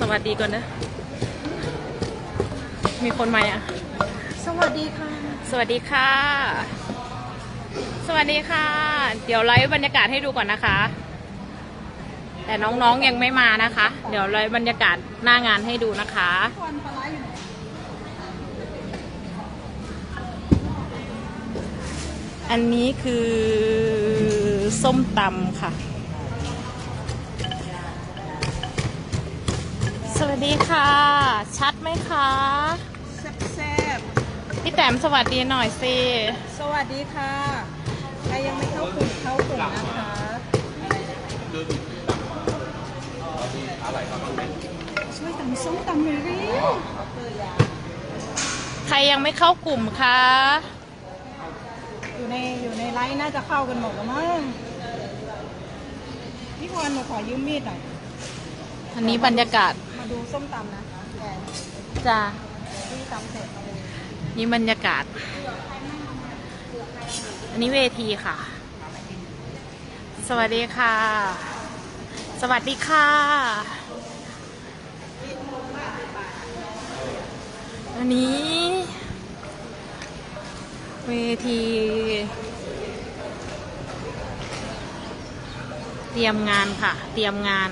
สวัสดีก่อนนะ มีคนมาอะ สวัสดีค่ะ สวัสดีค่ะ สวัสดีค่ะ เดี๋ยวไลฟ์บรรยากาศให้ดูก่อนนะคะ แต่น้องๆยังไม่มานะคะ เดี๋ยวไลฟ์บรรยากาศหน้างานให้ดูนะคะควันปลาร้าอยู่ไหนอันนี้คือส้มตำค่ะ สวัสดีค่ะ ชัดไหมคะแซ่บพี่แต้มสวัสดีหน่อยสิ ๆสวัสดีค่ะ ใครยังไม่เข้ากลุ่มเข้ากลุ่มนะคะ ช่วยตำส้มตำหน่อยดิใครยังไม่เข้ากลุ่มคะ อยู่ในอยู่ในไลน์น่าจะเข้ากันหมดแล้วมั้งพี่พรหนูขอยืมมีดหน่อย อันนี้บรรยากาศมา ดูส้มตำนะคะแกจ้าที่ตำเสร็จมาดูนี่บรรยากาศ อันนี้เวทีค่ะ สวัสดีค่ะ สวัสดีค่ะ อันนี้ เวที เตรียมงานค่ะ เตรียมงาน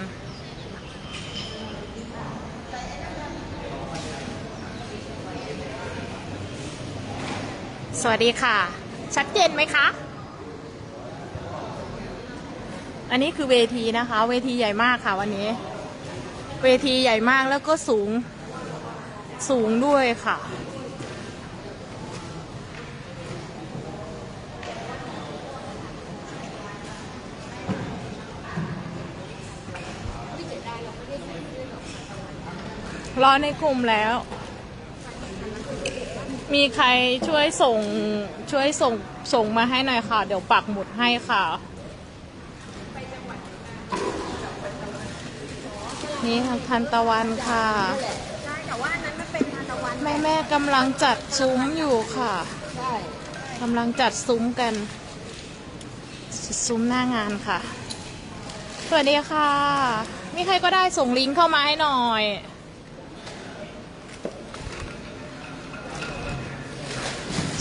วัสดีค่ะ ชัดเจนไหมคะ อันนี้คือเวทีนะคะ เวทีใหญ่มากค่ะวันนี้ เวทีใหญ่มากแล้วก็สูง สูงด้วยค่ะ รอในกลุ่มแล้ว มีใครช่วยส่งช่วยส่งส่งมาให้หน่อยค่ะ เดี๋ยวปักหมุดให้ค่ะ นี่ทางทันตะวันค่ะ ใช่แต่ว่านั้นมันเป็นทานตะวันแม่แม่กำลังจัดซุ้มอยู่ค่ะใช่กำลังจัดซุ้มกัน ซุ้มหน้างานค่ะ สวัสดีค่ะ มีใครก็ได้ส่งลิงก์เข้ามาให้หน่อย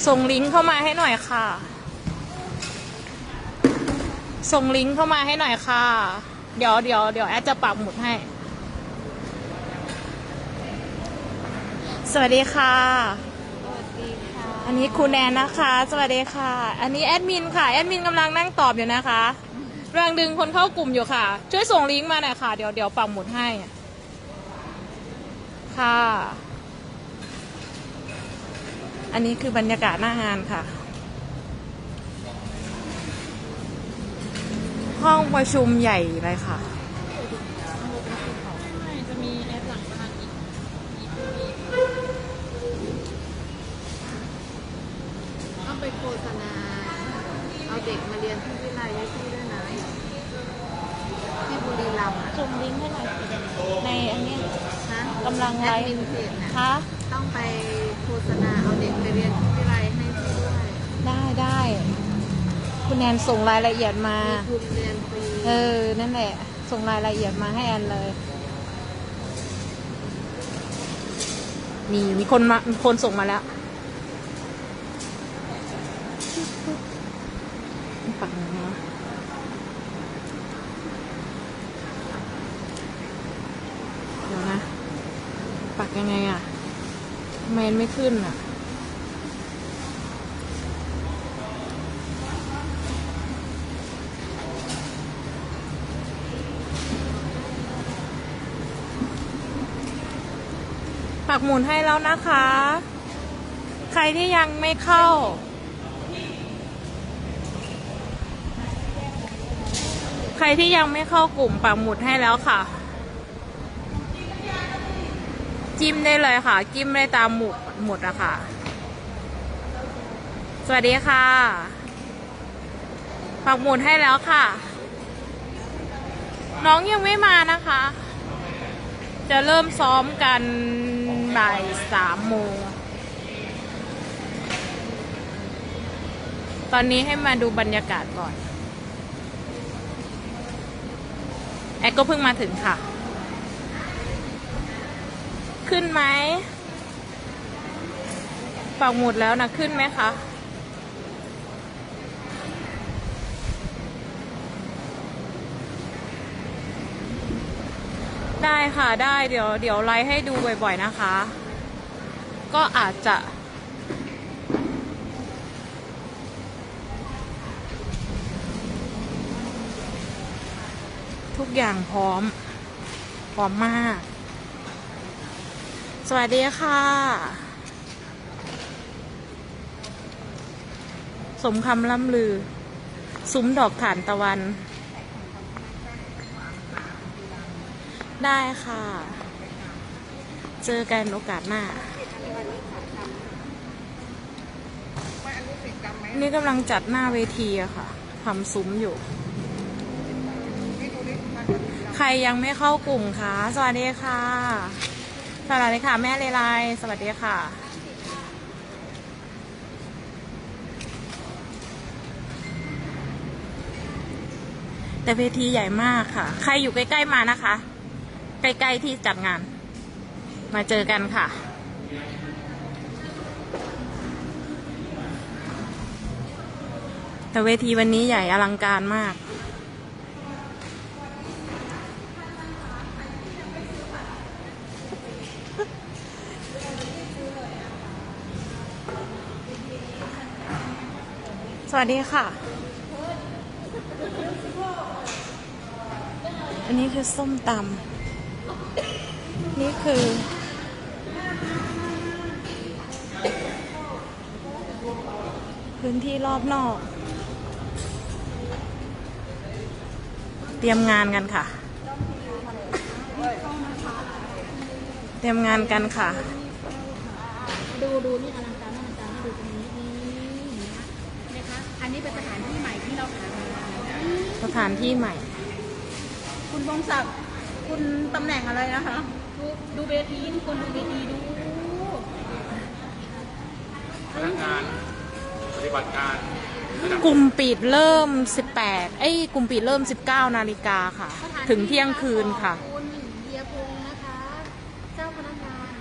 ส่งลิงก์เข้ามาให้หน่อยค่ะ ส่งลิงก์เข้ามาให้หน่อยค่ะ เดี๋ยวเดี๋ยวเดี๋ยวแอดจะปักหมุดให้สวัสดีค่ะสวัสดีค่ะ อันนี้ครูแนนนะคะ สวัสดีค่ะ อันนี้แอดมินค่ะ แอดมินกำลังนั่งตอบอยู่นะคะกำลังดึงคนเข้ากลุ่มอยู่ค่ะ ช่วยส่งลิงก์มาหน่อยค่ะ เดี๋ยวเดี๋ยวปักหมุดให้ ค่ะ อันนี้คือบรรยากาศหน้างานค่ะ ห้องประชุมใหญ่เลยค่ะ จะมีแอปหลังบ้านอีกต้องไปโฆษณา เอาเด็กมาเรียนที่วิทยาลัยที่ด้วยนะที่บุรีรัมย์อะส่งลิงก์ให้หน่อยในอันเนี้ยนะกำลังไลแอฟ์ดมินเพจนะ คะ ได้ได้ คุณแนนส่งรายละเอียดมามีทุนเรียนฟรีเออ นั่นแหละ ส่งรายละเอียดมาให้แอนเลยมีมีคนมามีคนส่งมาแล้วปักหมุดนะเดี๋ยวนะ ปักยังไงอะทำไมมันไม่ขึ้นอะ ปักหมุนให้แล้วนะคะ ใครที่ยังไม่เข้า ใครที่ยังไม่เข้ากลุ่มปักหมุดให้แล้วค่ะ จิ้มได้เลยค่ะ จิ้มได้ตามหมุดหมุดอะค่ะ สวัสดีค่ะ ปักหมุดให้แล้วค่ะ น้องยังไม่มานะคะจะเริ่มซ้อมกัน บ่ายสามโมง ตอนนี้ให้มาดูบรรยากาศก่อน แอดก็เพิ่งมาถึงค่ะ ขึ้นไหมปักหมุดแล้วนะขึ้นไหมคะ ได้ค่ะได้เดี๋ยวเดี๋ยวไลฟ์ให้ดูบ่อยๆนะคะ ก็อาจจะทุกอย่างพร้อม พร้อมมาก สวัสดีค่ะ สมคำล่ำลือ ซุ้มดอกฐานตะวัน ได้ค่ะ เจอกันโอกาสหน้า นี่กำลังจัดหน้าเวทีอะค่ะทำซุ้มอยู่ ใครยังไม่เข้ากลุ่มคะสวัสดีค่ะ สวัสดีค่ะ แม่เลไลสวัสดีค่ะแต่เวทีใหญ่มากค่ะ ใครอยู่ใกล้ ๆ มานะคะ ใกล้ ๆ ที่จัดงาน มาเจอกันค่ะแต่เวทีวันนี้ใหญ่อลังการมาก สวัสดีค่ะ อันนี้คือส้มตำ นี่คือ พื้นที่รอบนอก เตรียมงานกันค่ะ เตรียมงานกันค่ะ ดูดูนี่อลังการอลังการให้ดูตรงนี้นี่นะคะอันนี้เป็นสถานที่ใหม่ที่เราหามาสถานที่ใหม่ คุณพงศักดิ์คุณตำแหน่งอะไรนะคะ ดูดูเวทีทุกคนดูเวทีดูพนักงานปฏิบัติการระดับกลุ่มปิดเริ่ม 18 เอ้ยกลุ่มปิดเริ่ม 19 นาฬิกาค่ะ สถานถึงเที่ยงคืนค่ะคุณเบียพงษ์นะคะ เจ้าพนักงาน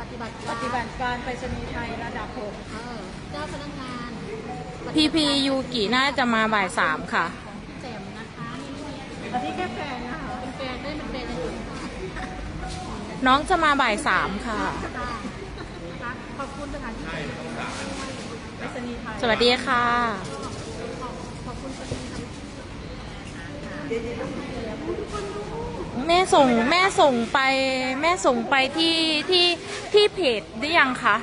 ปฏิบัติปฏิบัติการไปรษณีย์ไทยระดับหกเออเจ้าพนักงานปฏิบัติพีพียูกิน่าจะมาบ่ายสามค่ะของแจ่มนะคะนี่อันนี้แค่แฟนนะคะ เป็นแฟนได้เป็นแฟนเลย น้องจะมาบ่ายสามค่ะค่ะนะคะขอบคุณสถานที่ไปรษณีย์ไทยสวัสดีค่ะ ขอบคุณสถานที่แม่ส่งแม่ส่งไป แม่ส่งไปที่ที่ที่เพจได้ยังคะ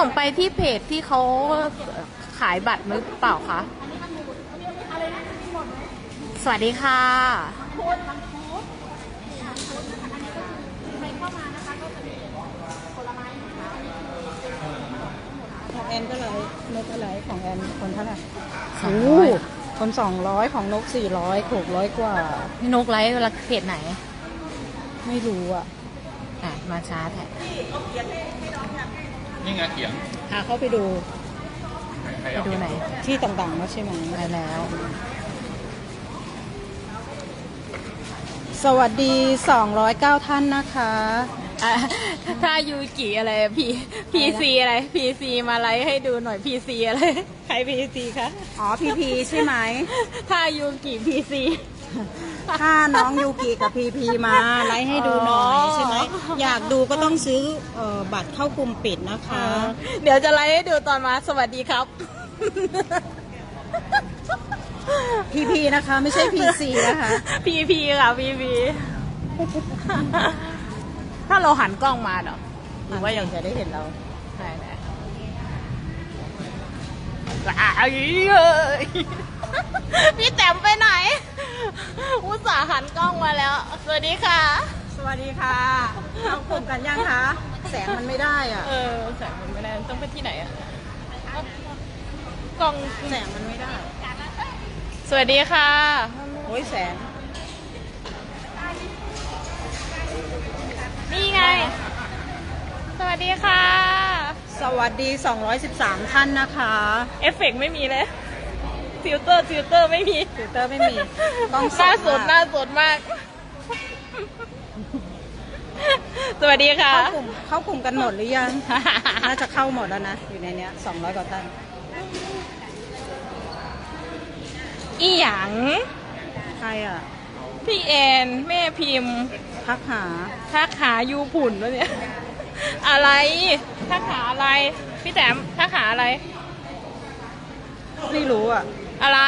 ส่งไปที่เพจที่เขาขายบัตรหรือเปล่าคะ สวัสดีค่ะ ของแอนก็เลยนกอะไรของแอนคนเท่าไหร่สองร้อยโคนสองร้อยของนกสี่ร้อยถูกร้อยกว่า พี่นกไลฟ์เวลาเพจไหน ไม่รู้อะ อะ มาช้าแท้ นี่ไงเขียงหาเข้าไปดูใครไปเอาดูไหนที่ต่างๆแล้วใช่ไหมไปแล้ว สวัสดี 209 ท่านนะคะอะถ้ายูกิอะไรพีพีซีอะไรพีซีมาไลฟ์ให้ดูหน่อยพีซีอะไร ใครพีซีคะ อ๋อพีพีใช่ไหม ถ้ายูกิพีซี ถ้าน้องยูกิกับพีพีมาไลฟ์ให้ดูหน่อยใช่ไหมอยากดูก็ต้องซื้อเอ่อบัตรเข้ากลุ่มปิดนะคะ เดี๋ยวจะไลฟ์ให้ดูตอนมาสวัสดีครับ พีพีนะคะไม่ใช่พีซีนะคะ พีพีค่ะพีพีถ้าเราหันกล้องมาเนาะหรือว่ายังจะได้เห็นเราไหนไหนอ้าวเอ้ย พี่แต้มไปไหน อุตส่าห์หันกล้องมาแล้ว สวัสดีค่ะ สวัสดีค่ะเข้ากลุ่มกันยังคะ แสงมันไม่ได้อะ เออแสงมันไม่ได้ต้องไปที่ไหนอะกล้องแสงมันไม่ได้ สวัสดีค่ะโอ้ยแสง นี่ไงดีค่ะ สวัสดี 213 ท่านนะคะ เอฟเฟกต์ไม่มีเลย ฟิลเตอร์ฟิลเตอร์ไม่มีฟิลเตอร์ไม่มีกล้องหน้าสดมกหน้าสดมาก สวัสดีค่ะ เข้ากลุ่มเข้ากลุ่มกันหมดหรือยัง น่าจะเข้าหมดแล้วนะ อยู่ในเนี้ย200กว่าท่านอีหยังใครอะ พี่แอน แม่พิมพ์ทักหาทักหายูผุ่นวะเนี่ย อะไรทักหาอะไร พี่แต้มทักหาอะไร ไม่รู้อะ อะไร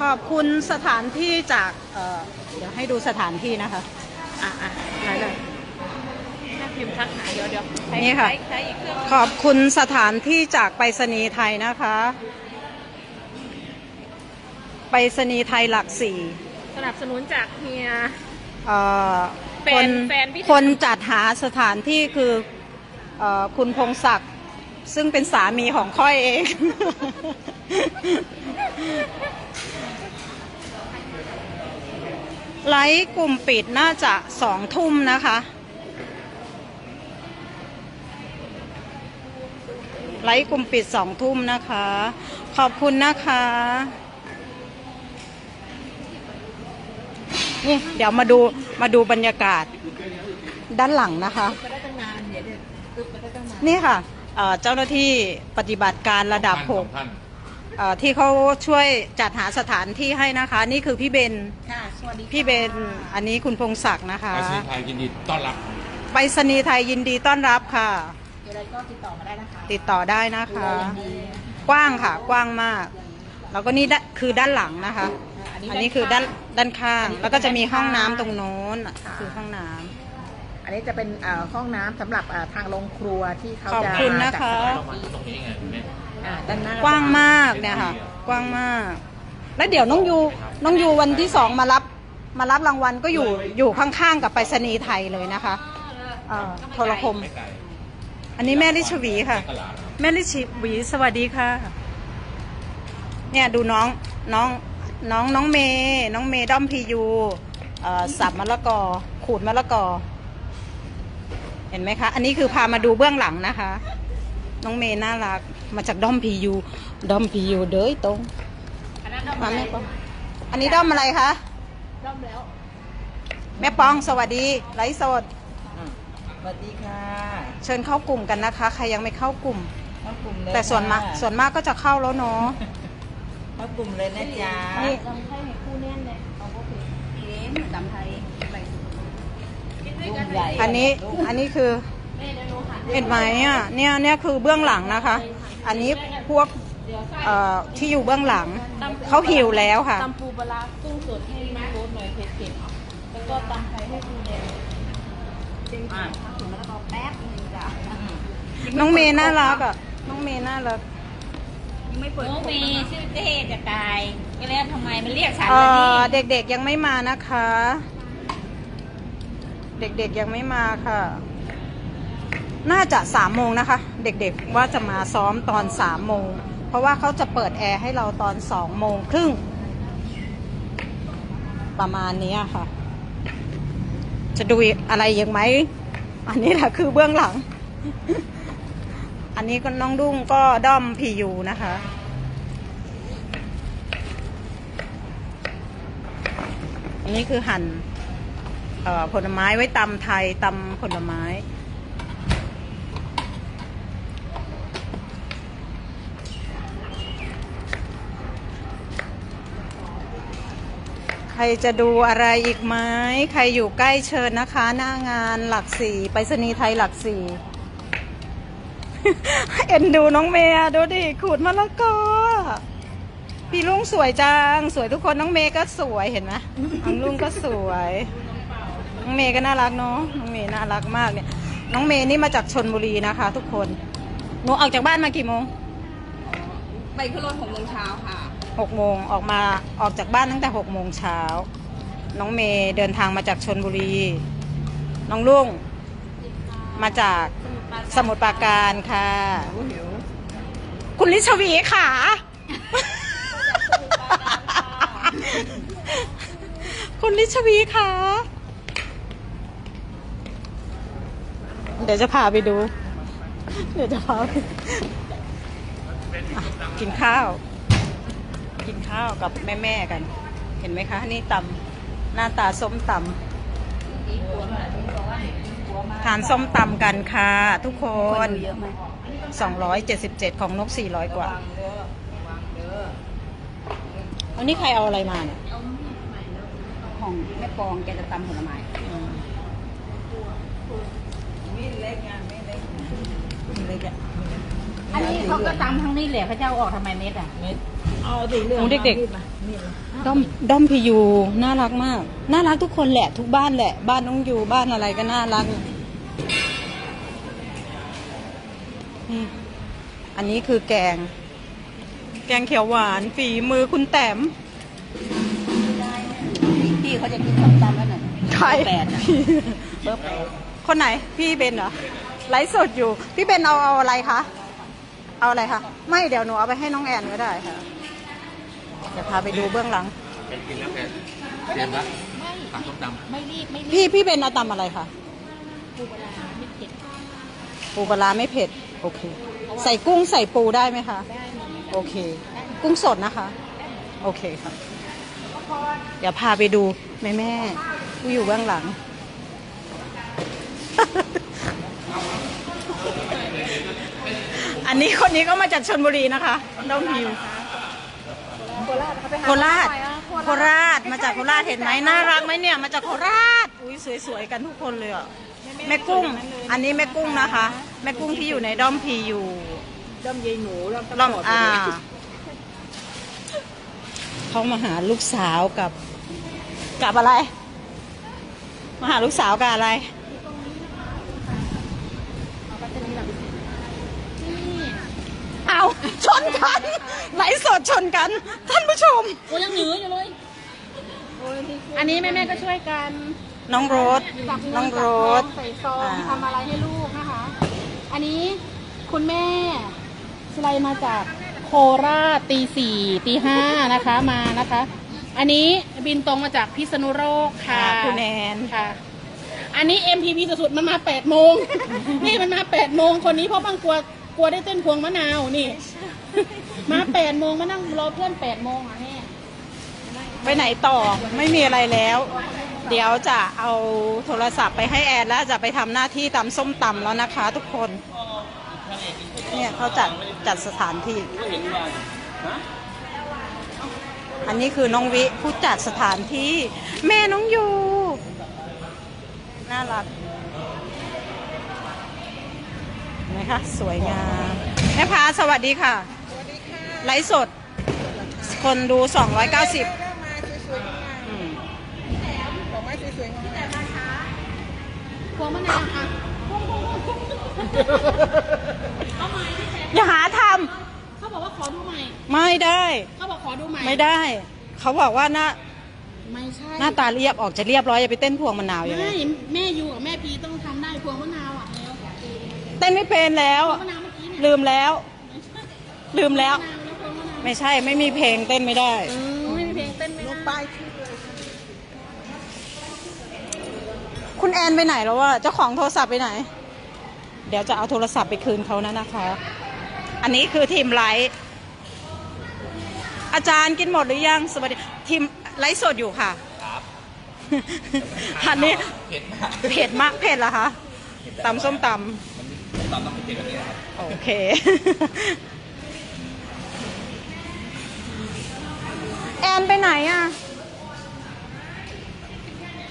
ขอบคุณสถานที่จากเอ่อเดี๋ยวให้ดูสถานที่นะคะ อะอะไหนเลยแม่พิมพ์ทักหาเดี๋ยวเดี๋ยวใช้นี่ค่ะ ใช้ใช้อีกเครื่องขอบคุณสถานที่จากไปรษณีย์ไทยนะคะ ไปรษณีย์ไทยหลักสี่สนับสนุนจากเฮีย เอ่อแฟคนนแฟนพี่ คนจัดหาสถานที่คือเออคุณพงศักดิ์ ซึ่งเป็นสามีของค่อยเอง ไลฟ์กลุ่มปิดน่าจะสองทุ่มนะคะ ไลฟ์กลุ่มปิดสองทุ่มนะคะ ขอบคุณนะคะ นี่เดี๋ยวมาดูมาดูบรรยากาศด้านหลังนะคะ นี่ค่ะ เอ่อเจ้าหน้าที่ปฏิบัติการระดับหกท่านเอ่อที่เขาช่วยจัดหาสถานที่ให้นะคะ นี่คือพี่เบนค่ะสวัสดีพี่เบนอันนี้คุณพงศักดิ์นะคะไปสีไทยยินดีต้อนรับ ไปรษณีย์ไทยยินดีต้อนรับค่ะเดี๋ยวอะไรก็ติดต่อมาได้นะคะติดต่อได้นะคะดูแลอย่างดีกว้างค่ะกว้างมาก แล้วก็นี่ด้านคือด้านหลังนะคะ อันนี้อันนี้คือด้านด้านข้างอันนี้แล้วก็จะมีด้านห้องข้างน้ำตรงโน้นคือห้องน้ำอั นนี้จะเป็นเอ่อห้องน้ำสำหรับเอ่อทางโรงครัวที่เขาขอบจะคุณนะคะจัดสถานเรามาที่ตรงนี้ไงคุณแม่อ่าด้านหน้ากว้างมากเนี่ยค่ะ กว้างมาก แล้วเดี๋ยวน้องยูน้องยูวันที่สองมารับมารับรางวัลก็อยู่อยู่ข้างๆกับไปรษณีย์ไทยเลยนะคะเอ่อโทรคม ไม่ไกลอันนี้แม่ลิชวีค่ะ ตลาดแม่ลิชวีสวัสดีค่ะ เนี่ยดูน้องน้องน้องน้องเมย์น้องเมย์ด้อมพียูเอ่อสับมะละกอขูดมะละกอ เห็นไหมคะ อันนี้คือพามาดูเบื้องหลังนะคะ น้องเมย์น่ารัก มาจากด้อมพียูด้อมพียูเด้ยตรงอันนั้นเอามามาแม่ปองอันนี้ด้อมอะไรคะร่อมแล้ว แม่ปองสวัสดีไลฟ์สดสวัสดีค่ะ เชิญเข้ากลุ่มกันนะคะ ใครยังไม่เข้ากลุ่มเข้ากลุ่มเลยแต่ส่วนมากค่ะส่วนมากก็จะเข้าแล้วเนาะเข้ากลุ่มเลยนะจ๊ะนี่ลำไส้ให้คู่แน่นเลยเอาก็คือเลี้ยงดำไทยไปรุ่มใหญ่ อันนี้อันนี้คือเห็นไหมอะเนี่ยเนี่ยคือเบื้องหลังนะคะ อันนี้พวกเอ่อที่อยู่เบื้องหลังเขาหิวแล้วค่ะตำปูปลาร้ากุ้งสดให้น้ำรสหน่อยเผ็ดๆแล้วก็ตำไทยให้คุณแดงถึงมะละกอแป๊บนึงจ้ะน้องเมย์น่ารักอะน้องเมย์น่ารักน้องเมย์ชื่อเจ๊จะตายก็แล้วทำไมมันเรียกฉันเอ่ล่ะนี่อเด็กๆยังไม่มานะคะ เด็กๆยังไม่มาค่ะ น่าจะสามโมงนะคะ เด็กๆว่าจะมาซ้อมตอนสามโมง เพราะว่าเขาจะเปิดแอร์ให้เราตอนสองโมงครึ่ง ประมาณนี้ค่ะ จะดูอะไรยังไหม อันนี้แหละคือเบื้องหลัง อันนี้ก็น้องดุ้งก็ด้อมพียูนะคะอันนี้คือหั่นเอ่อ ผลไม้ไว้ตำไทยตำผลไม้ใครจะดูอะไรอีกไหมใครอยู่ใกล้เชิญนะคะ หน้างานหลักสี่ไปรษณีย์ไทยหลักสี่เอ็นดูน้องเมย์ดูดิขูดมะละกอพี่ลุงสวยจัง สวยทุกคนน้องเมย์ก็สวยเห็นไหมน้องลุงก็สวย น้องเมย์ก็น่ารักเนาะน้องเมย์น่ารักมากเนี่ย น้องเมย์นี่มาจากชนบุรีนะคะ ทุกคนหนูออกจากบ้านมากี่โมงไปขึ้นรถหกโมงเช้าค่ะหกโมงออกมาออกจากบ้านตั้งแต่หกโมงเช้าน้องเมย์เดินทางมาจากชนบุรี น้องลุงมาจากสมุทรปราการค่ะ คุณลิชวีค่ะ คุณลิชวีค่ะ เดี๋ยวจะพาไปดู เดี๋ยวจะพาไปอะกินข้าว กินข้าวกับแม่ๆกัน เห็นไหมคะ นี่ตำหน้าตาส้มตำทานส้มตำกันค่ะ ทุกคนเยอะไหม277 ของนก 400 กว่า อันนี้ใครเอาอะไรมาเนี่ย ของแม่ปองแกจะตำผลไม้อืมมีดเล็กงานไม่เล็ก เล็กอะ อันนี้ เขาก็ตำทั้งนี้แหละพระเจ้าออกทำไมเม็ดอะเม็ดเอาดิเรื่องของเด็กมีดมามีดมาๆด้อมด้อมพียูน่ารักมาก น่ารักทุกคนแหละ ทุกบ้านแหละ บ้านน้องยูบ้านอะไรก็น่ารักนี่อันนี้คือแกง แกงเขียวหวานฝีมือคุณแต้มพี่เขาจะกินส้มตำแล้วหน่อยใครแปดอะเบอร์แปดคนไหนพี่เบนเหรอไลฟ์สดอยู่ พี่เบนเอาเอาอะไรคะ เอาอะไรคะไม่เดี๋ยวหนูเอาไปให้น้องแอนก็ได้ค่ะเดี๋ยวพาไปดูเบื้องหลัง เป็นกินแล้วแกเตรียมละตักส้มตำไม่รีบไม่รีบพี่พี่เบนเอาตำอะไรคะปูปลาร้าไม่เผ็ดปูปลาร้าไม่เผ็ดโอเค ใส่กุ้งใส่ปูได้ไหมคะได้หมดเลยโอเค กุ้งสดนะคะ โอเคค่ะ เดี๋ยวพาไปดูแม่แม่ๆผู้อยู่เบื้องหลัง อันนี้คนนี้ก็มาจากชนบุรีนะคะน้องพิวโคราชเขาไปหาโคราชหน่อยอะโคราชมาจากโคราชเห็นไหมน่ารักไหมเนี่ยมาจากโคราชอุ้ยสวยๆกันทุกคนเลยอะแม่กุ้ง อันนี้แม่กุ้งนะคะ แม่กุ้งที่อยู่ในด้อมพีอยู่ด้อมยายหนูด้อมล่อมอ่าเขามาหาลูกสาวกับกับอะไร มาหาลูกสาวกับอะไร เอา ชนกันไหลฟ์สดชนกัน ท่านผู้ชม โอ้ยังหนืออยู่เลย อันนี้แม่แม่ๆก็ช่วยกันน้องโรสจับเงิน้องนโรจับทอสงใส่ซองอ่า ทำอะไรให้ลูกนะคะ อันนี้คุณแม่สไลด์มาจากโคราชตีสี่ตีห้านะคะมานะคะ อันนี้บินตรงมาจากพิษณุโลกค่ะ คุณแอนค่ะ อันนี้ MPV สุดๆมันมา8โมง นี่มันมา8โมงคนนี้เพราะบางกลัว กลัวได้เต้นพวงมะนาวนี่ มา8โมงมานั่งรอเพื่อน8โมงอะแม่ไปไหนต่อไม่มีอะไรแล้ว เดี๋ยวจะเอาโทรศัพท์ไปให้แอนแล้วจะไปทำหน้าที่ตำส้มตำแล้วนะคะ ทุกคน เนี่ยเขาจัดจัดสถานที่ อันนี้คือน้องวิผู้จัดสถานที่ แม่น้องอยู่ น่ารักเห็ นไหมคะ สวยงามแม่พาสวัสดีค่ะ ไลฟ์สด คนดู 290อืมพวงมะนาวอะอย่าหาทเขาบอกว่าขอดูใหม่ำไม่ได้ เขาบอกขอดูใหม่ ไม่ได้ เขาบอกว่าหน้าไม่ใช่หน้าตาเรียบออกจะเรียบร้อยอย่าไปเต้นพวงมะนาวอย่างไม่นี้แม่ยูกับแม่พีต้องทำได้พวงมะนาวอะแล้วเต้นไม่เป็นแล้วพวงมะนาวเมื่อกี้เนี่ยลืมแล้ว ลืมแล้วมะนาวแล้วพวงมะนาวไม่ใช่ไม่มีเพลงเต้นไม่ได้อืมไม่มีเพลงเต้นไม่ได้คุณแอนไปไหนแล้ววะเจ้าของโทรศัพท์ไปไหน เดี๋ยวจะเอาโทรศัพท์ไปคืนเขานะนะคะ อันนี้คือทีมไลฟ์อาจารย์กินหมดหรือยังสวัสดีทีมไลฟ์สดอยู่ค่ะครับอันนี้เผ็ดมากเผ็ดมากเผ็ดเหรอคะตำส้มต ตำต้องเผ็ดแบบนี้นะครับำโอเค แอนไปไหนอะ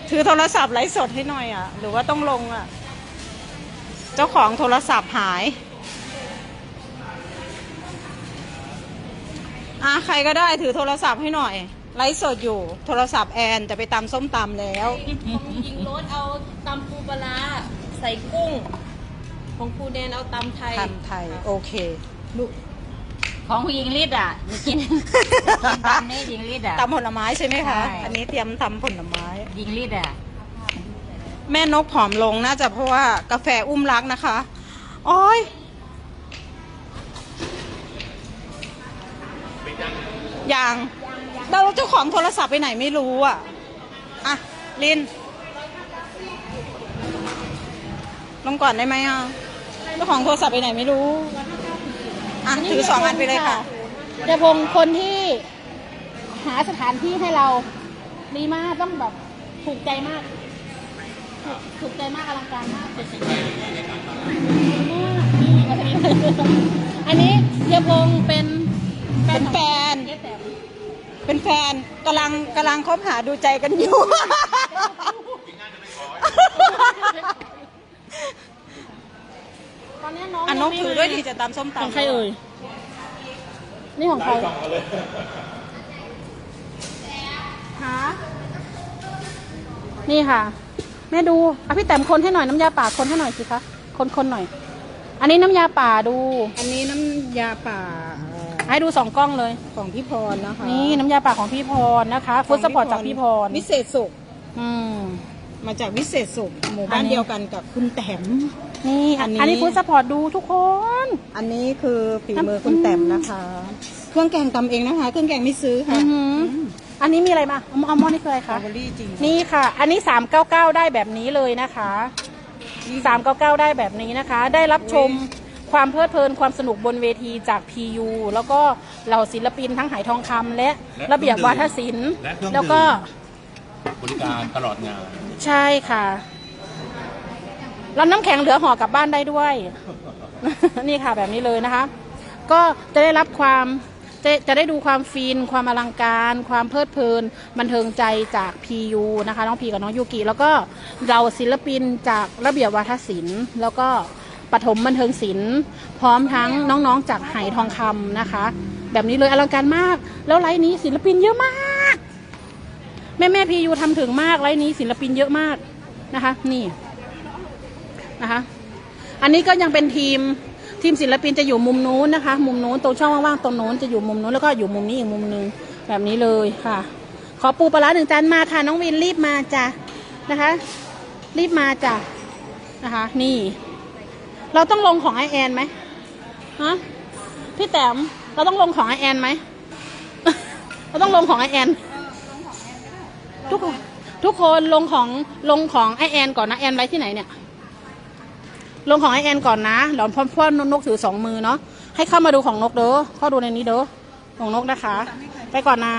ถือโทรศัพท์ไลฟ์สดให้หน่อยอะ หรือว่าต้องลงอะ เจ้าของโทรศัพท์หาย อะ ใครก็ได้ถือโทรศัพท์ให้หน่อย ไลฟ์สดอยู่ โทรศัพท์แอนจะไปตำส้มตำแล้ว ยิงรถเอาตำปูปลาร้าใส่กุ้ง ของครูแดนเอาตำไทยทำไทยโอเคของผู้หญิงลิดอะกินกินตามนี้หญิงลิดอะ ตำผลไม้ใช่ไหมคะ ใช่ อันนี้เตรียมทำผลไม้ หญิงลิดอะ แม่นกผอมลงน่าจะเพราะว่ากาแฟอุ้มรักนะคะ โอ้ยยังเราเจ้าของโทรศัพท์ไปไหนไม่รู้อะ อะ ลิน ลงก่อนได้ไหมอะเจ้าของโทรศัพท์ไปไหนไม่รู้ อะถือสองอันไปเลยค่ะเดี๋ยวพงคนที่หาสถานที่ให้เราดีมากต้องแบบถูกใจมากถูกถูกใจมากอลังการมากนี่มาทางนี้อันนี้เฮียพงเป็นเป็นแฟนเจ๊แต๋มเป็นแฟนกำลังกำลังคบหาดูใจกันอยู่ ตอ นนี้น้องอันนกถือด้วยดีจะตามส้มขอตำงใครเอ่ย นี่ของใครหานี่ค่ะ แม่ดูอะพี่แต้มคนให้หน่อยน้ำยาป่าคนให้หน่อยสิคะ คนคนหน่อย อันนี้น้ำยาป่าดู อันนี้น้ำยาป่าเอ่อให้ดูสองกล้องเลย ของพี่พรนะคะ นี่น้ำยาป่าของพี่พรนะคะฟุตสปอร์ตจากพี่พรวิเศษสุข อืม มาจากวิเศษสุขหมู่อับ้านนนี้เดียวกันกับคุณแต้ม นี่อันนี้ อันนี้ฟุตสปอร์ตดูทุกคน อันนี้คือฝีมือคุณแต้มนะคะ เครื่องแกงตำเองนะคะ เครื่องแกงไม่ซื้ออืค่ะอหืออันนี้มีอะไรมาอัลมอัลมอนด์นี่คืออะไรสตรอคะเบอรี่จริงนี่ค่ะ อันนี้ 399 ได้แบบนี้เลยนะคะ 399 ได้แบบนี้นะคะ ได้รับชมความเพลิดเพลินความสนุกบนเวทีจาก PU แล้วก็เหล่าศิลปินทั้งหายทองคำและระเบียบวาทศิลป์ และเครื่องดื่ม แล้วก็บริการตลอดงาน ใช่ค่ะ แล้วน้ำแข็งเหลือห่อกลับบ้านได้ด้วย นี่ค่ะแบบนี้เลยนะคะ ก็จะได้รับความจะจะได้ดูความฟิน ความอลังการ ความเพลิดเพลิน บันเทิงใจจาก PU นะคะ น้องพีกับน้องยูกิ แล้วก็เราศิลปินจากระเบียบวาทศิลป์ แล้วก็ปฐมบันเทิงศิลป์ พร้อมทั้งน้องๆจากไหทองคำนะคะ แบบนี้เลยอลังการมาก แล้วไลฟ์นี้ศิลปินเยอะมาก แม่แม่พียูทำถึงมากไลฟ์นี้ศิลปินเยอะมากนะคะ นี่ นะคะ อันนี้ก็ยังเป็นทีมทีมศิลปินจะอยู่มุมนู้นนะคะ มุมนู้นตรงช่องว่างๆตรงนู้นจะอยู่มุมนู้นแล้วก็อยู่มุมนี้อีกมุมหนึงแบบนี้เลยค่ะ ขอปูปลาร้าหนึ่งจานมาค่ะน้องวินรีบมาจ้ะนะคะ รีบมาจ้ะนะคะ นี่ เราต้องลงของไอแอนไหมฮะพี่แต้มเราต้องลงของไอแอนไหมเราต้องลงของไอแอนทุกคนทุกคนลงของลงของไอแอนก่อนนะแอนไว้ที่ไหนเนี่ย ลงของไอแอนก่อนนะหลอนพ่อพ่อนกถือสองมือเนาะให้เข้ามาดูของนกเด้อเข้าดูในนี้เด้อของนกนะคะ ไปก่อนนะ